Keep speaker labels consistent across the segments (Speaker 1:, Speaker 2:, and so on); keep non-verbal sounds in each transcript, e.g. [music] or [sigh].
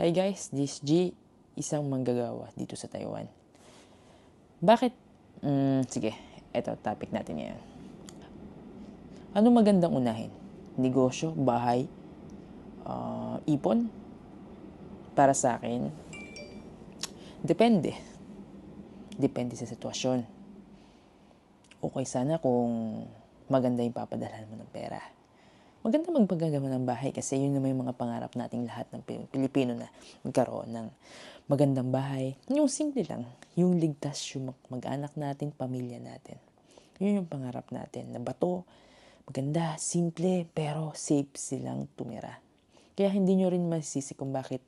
Speaker 1: Hi guys, this G, isang manggagawa dito sa Taiwan. Bakit? Mm, sige, eto topic natin ngayon. Ano magandang unahin? Negosyo, bahay, uh, ipon? Para sa akin, depende. Depende sa sitwasyon. Okay sana kung maganda yung papadalhan mo ng pera maganda magpagagawa ng bahay kasi yun naman yung mga pangarap nating lahat ng Pilipino na magkaroon ng magandang bahay. Yung simple lang, yung ligtas yung mag-anak natin, pamilya natin. Yun yung pangarap natin, na bato, maganda, simple, pero safe silang tumira. Kaya hindi nyo rin masisi kung bakit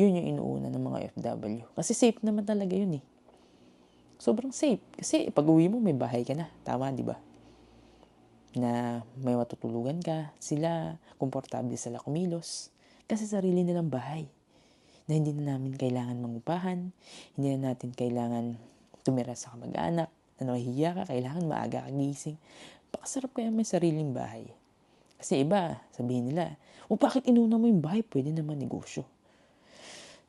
Speaker 1: yun yung inuuna ng mga FW. Kasi safe naman talaga yun eh. Sobrang safe. Kasi pag uwi mo, may bahay ka na. Tama, di ba? Na may matutulugan ka, sila, komportable sila kumilos, kasi sarili nilang bahay na hindi na namin kailangan mangupahan, hindi na natin kailangan tumira sa kamag-anak, na nahihiya ka, kailangan maaga ka gising. Pakasarap kaya may sariling bahay. Kasi iba, sabihin nila, o bakit inuna mo yung bahay? Pwede naman negosyo.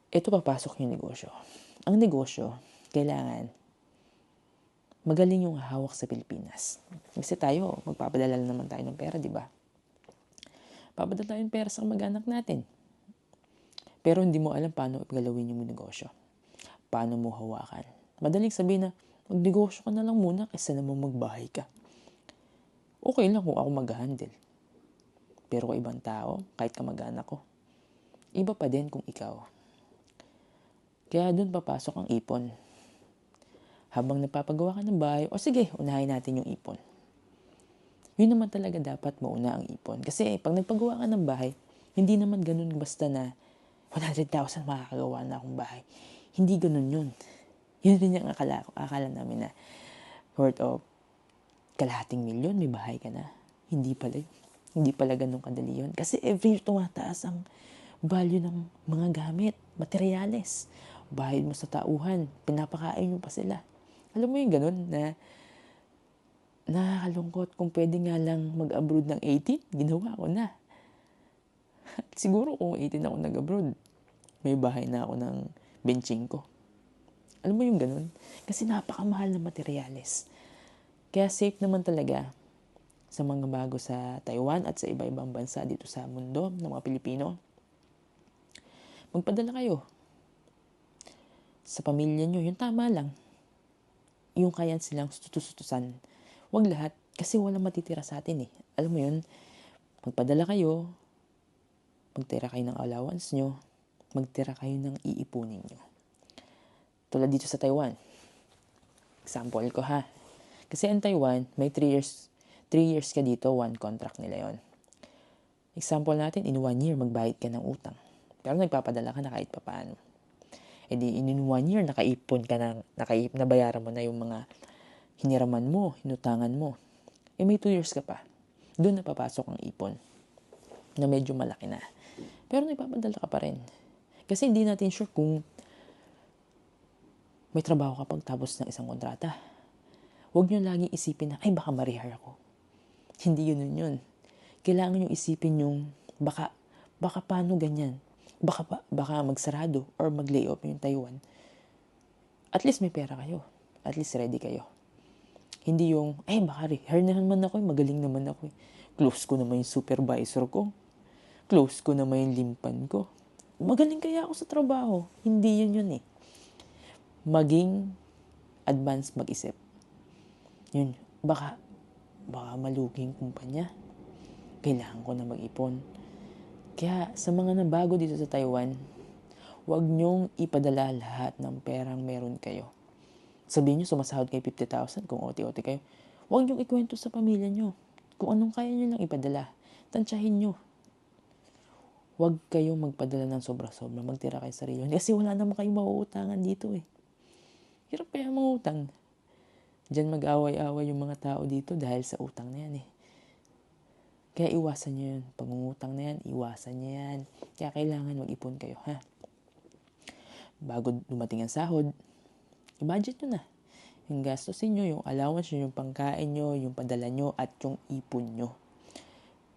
Speaker 1: Ito papasok yung negosyo. Ang negosyo, kailangan magaling yung hawak sa Pilipinas. Kasi tayo, magpapadala naman tayo ng pera, di ba? Papadala tayo ng pera sa mag-anak natin. Pero hindi mo alam paano ipagalawin yung negosyo. Paano mo hawakan. Madaling sabihin na, magnegosyo ka na lang muna kaysa naman magbahay ka. Okay lang kung ako mag-handle. Pero kung ibang tao, kahit kamag-anak ko, iba pa din kung ikaw. Kaya doon papasok ang ipon habang napapagawa ka ng bahay, o sige, unahin natin yung ipon. Yun naman talaga dapat mauna ang ipon. Kasi pag nagpagawa ka ng bahay, hindi naman ganun basta na 100,000 makakagawa na akong bahay. Hindi ganun yun. Yun rin yung akala, akala namin na worth of kalahating milyon, may bahay ka na. Hindi pala. Hindi pala ganun kadali yun. Kasi every year tumataas ang value ng mga gamit, materyales. Bayad mo sa tauhan, pinapakain mo pa sila. Alam mo yung ganun na nakakalungkot kung pwede nga lang mag-abroad ng 18, ginawa ko na. [laughs] siguro kung 18 ako nag-abroad, may bahay na ako ng benching ko. Alam mo yung ganun? Kasi napakamahal na materyales. Kaya safe naman talaga sa mga bago sa Taiwan at sa iba-ibang bansa dito sa mundo ng mga Pilipino. Magpadala kayo sa pamilya nyo. Yung tama lang yung kaya silang sutusutusan. Huwag lahat, kasi walang matitira sa atin eh. Alam mo yun, magpadala kayo, magtira kayo ng allowance nyo, magtira kayo ng iipunin nyo. Tulad dito sa Taiwan. Example ko ha. Kasi in Taiwan, may 3 years, 3 years ka dito, one contract nila yon. Example natin, in 1 year, magbayad ka ng utang. Pero nagpapadala ka na kahit papaano. E di, in one year, nakaipon ka na, nakaip, nabayaran mo na yung mga hiniraman mo, hinutangan mo. E may two years ka pa. Doon napapasok ang ipon na medyo malaki na. Pero nagpapadala ka pa rin. Kasi hindi natin sure kung may trabaho ka pagtapos ng isang kontrata. Huwag nyo laging isipin na, ay baka marehire ako. Hindi yun yun yun. Kailangan nyo isipin yung, baka, baka paano ganyan baka, baka magsarado or mag-layoff yung Taiwan, at least may pera kayo. At least ready kayo. Hindi yung, eh baka rehair na naman ako, magaling naman ako. Close ko naman yung supervisor ko. Close ko naman yung limpan ko. Magaling kaya ako sa trabaho. Hindi yun yun eh. Maging advance mag-isip. Yun, baka, baka maluging kumpanya. Kailangan ko na mag-ipon kaya sa mga nabago dito sa Taiwan, huwag niyong ipadala lahat ng perang meron kayo. Sabihin niyo sumasahod kayo 50,000 kung OT-OT kayo. Huwag niyong ikwento sa pamilya niyo. Kung anong kaya niyo lang ipadala, tansyahin niyo. Huwag kayong magpadala ng sobra-sobra. Magtira kayo sa sarili. Kasi wala naman kayong mauutangan dito eh. Hirap kaya mangutang. Diyan mag-away-away yung mga tao dito dahil sa utang na yan eh. Kaya iwasan nyo yun. Pangungutang na yan, iwasan nyo yan. Kaya kailangan mag-ipon kayo, ha? Bago dumating ang sahod, i-budget nyo na. Yung gastusin nyo, yung allowance nyo, yung pangkain nyo, yung padala nyo, at yung ipon nyo.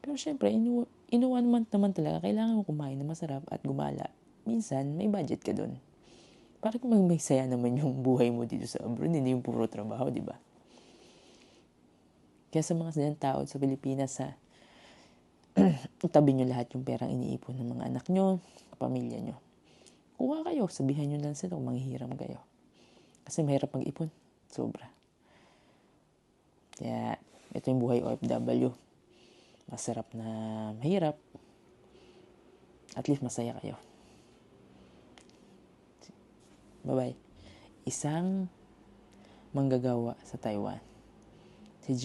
Speaker 1: Pero syempre, inu inuwan naman, naman talaga, kailangan mo kumain na masarap at gumala. minsan may budget ka doon. Para kung saya naman yung buhay mo dito sa abroad, hindi yung puro trabaho, di ba? Kaya sa mga tao sa Pilipinas, sa [clears throat] itabi nyo lahat yung perang iniipon ng mga anak nyo, pamilya nyo. Kuha kayo, sabihan nyo lang sila kung manghihiram kayo. Kasi mahirap mag-ipon. Sobra. Kaya, ito yung buhay OFW. Masarap na mahirap. At least masaya kayo. Bye-bye. Isang manggagawa sa Taiwan. Si G.